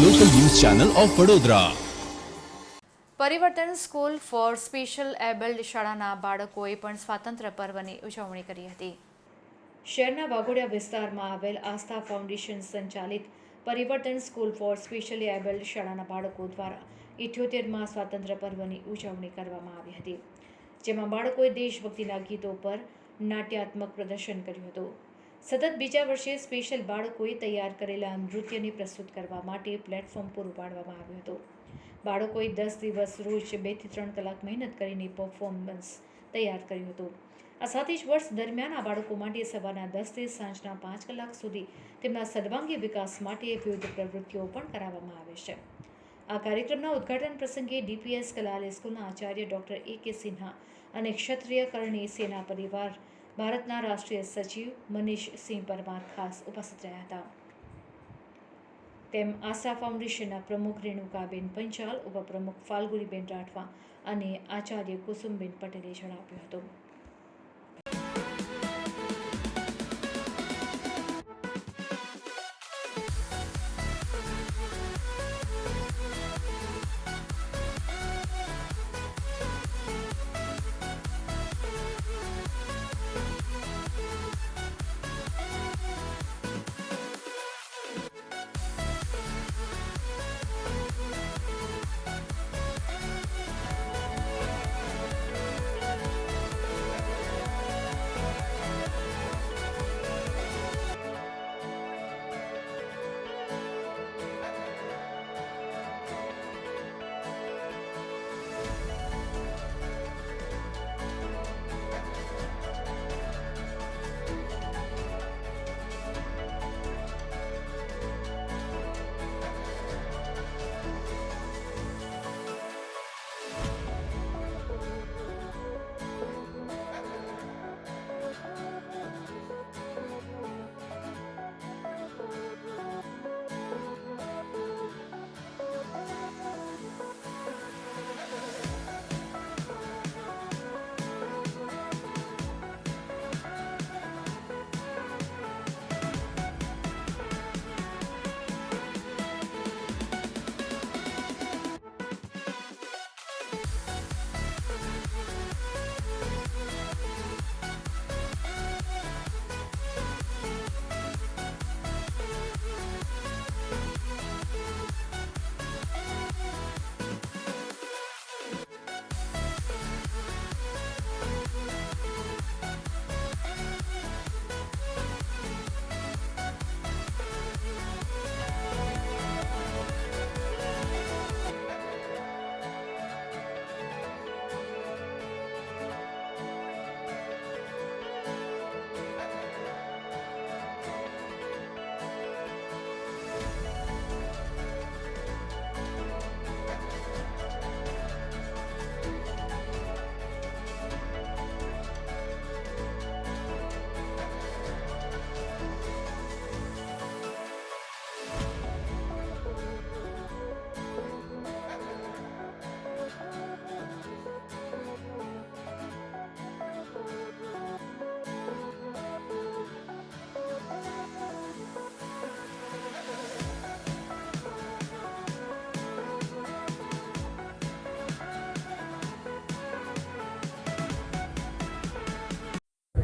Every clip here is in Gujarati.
Channel of Vadodara. Parivartan school four special abled શાળાના બાળકોએ પણ સ્વાતંત્ર્ય પર્વની ઉજવણી કરી હતી. શહેરના વાઘોડિયા વિસ્તારમાં આવેલ આસ્થા ફાઉન્ડેશન સંચાલિત પરિવર્તન સ્કૂલ ફોર સ્પેશિયલી એબલ્ડ શાળાના બાળકો દ્વારા ઇઠ્યોતેરમાં સ્વાતંત્ર્ય પર્વની ઉજવણી કરવામાં આવી હતી, જેમાં બાળકોએ દેશભક્તિના ગીતો પર નાટ્યાત્મક પ્રદર્શન કર્યું હતું. સતત બીજા વર્ષે સ્પેશિયલ બાળકોએ તૈયાર કરેલા નૃત્યને પ્રસ્તુત કરવા માટે પ્લેટફોર્મ પૂરું પાડવામાં આવ્યું હતું. બાળકોએ દસ દિવસ રોજ બેથી ત્રણ કલાક મહેનત કરીને પરફોર્મન્સ તૈયાર કર્યું હતું. આ સાથે જ વર્ષ દરમિયાન આ બાળકો માટે સવારના દસથી સાંજના પાંચ કલાક સુધી તેમના સર્વાંગી વિકાસ માટે વિવિધ પ્રવૃત્તિઓ પણ કરાવવામાં આવે છે. આ કાર્યક્રમના ઉદ્ઘાટન પ્રસંગે ડીપીએસ કલાલ સ્કૂલના આચાર્ય ડૉક્ટર એ કે સિન્હા અને ક્ષત્રિય કરણી સેના પરિવાર ભારતના રાષ્ટ્રીય સચિવ મનીષ સિંહ પરમાર ખાસ ઉપસ્થિત રહ્યા હતા. તેમ આશા ફાઉન્ડેશનના પ્રમુખ રેણુકાબેન પંચાલ, ઉપપ્રમુખ ફાલ્ગુનીબેન રાઠવા અને આચાર્ય કુસુમબેન પટેલે જણાવ્યું હતું.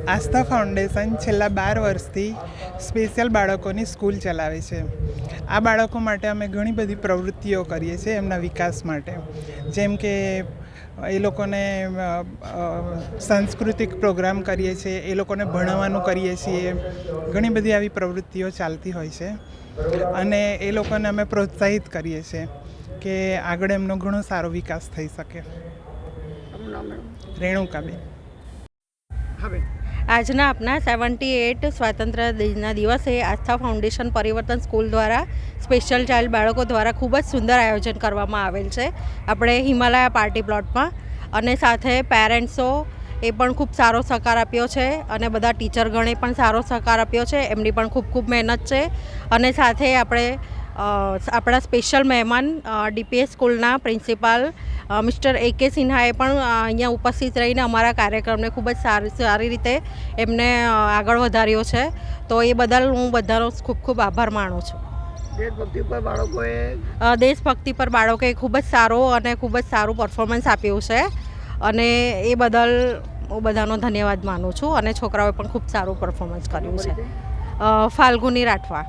આસ્થા ફાઉન્ડેશન છેલ્લા બાર વર્ષથી સ્પેશિયલ બાળકોની સ્કૂલ ચલાવે છે. આ બાળકો માટે અમે ઘણી બધી પ્રવૃત્તિઓ કરીએ છીએ એમના વિકાસ માટે. જેમ કે એ લોકોને સાંસ્કૃતિક પ્રોગ્રામ કરીએ છીએ એ લોકોને ભણાવવાનું કરીએ છીએ. ઘણી બધી આવી પ્રવૃત્તિઓ ચાલતી હોય છે. અને એ લોકોને અમે પ્રોત્સાહિત કરીએ છીએ કે આગળ એમનો ઘણો સારો વિકાસ થઈ શકે. રેણુકાબેન. આજના આપના સેવન્ટી એટ સ્વાતંત્ર્ય દિનના દિવસે આસ્થા ફાઉન્ડેશન પરિવર્તન સ્કૂલ દ્વારા સ્પેશિયલ ચાઇલ્ડ બાળકો દ્વારા ખૂબ જ સુંદર આયોજન કરવામાં આવેલ છે. આપણે હિમાલયા પાર્ટી પ્લોટમાં અને સાથે પેરેન્ટ્સો એ પણ ખૂબ સારો સહકાર આપ્યો છે અને બધા ટીચરગણે પણ સારો સહકાર આપ્યો છે. એમની પણ ખૂબ ખૂબ મહેનત છે. અને સાથે આપણે આપણા સ્પેશિયલ મહેમાન ડીપીએસ સ્કૂલના પ્રિન્સિપાલ મિસ્ટર એ કે સિન્હાએ પણ અહીંયા ઉપસ્થિત રહીને અમારા કાર્યક્રમને ખૂબ જ સારી સારી રીતે એમને આગળ વધાર્યો છે. તો એ બદલ હું બધાનો ખૂબ ખૂબ આભાર માનું છું. દેશભક્તિ ઉપર બાળકોએ દેશભક્તિ પર બાળકોએ ખૂબ જ સારો અને ખૂબ જ સારું પરફોર્મન્સ આપ્યું છે. અને એ બદલ હું બધાનો ધન્યવાદ માનું છું. અને છોકરાઓએ પણ ખૂબ સારું પરફોર્મન્સ કર્યું છે. ફાલ્ગુની રાઠવા.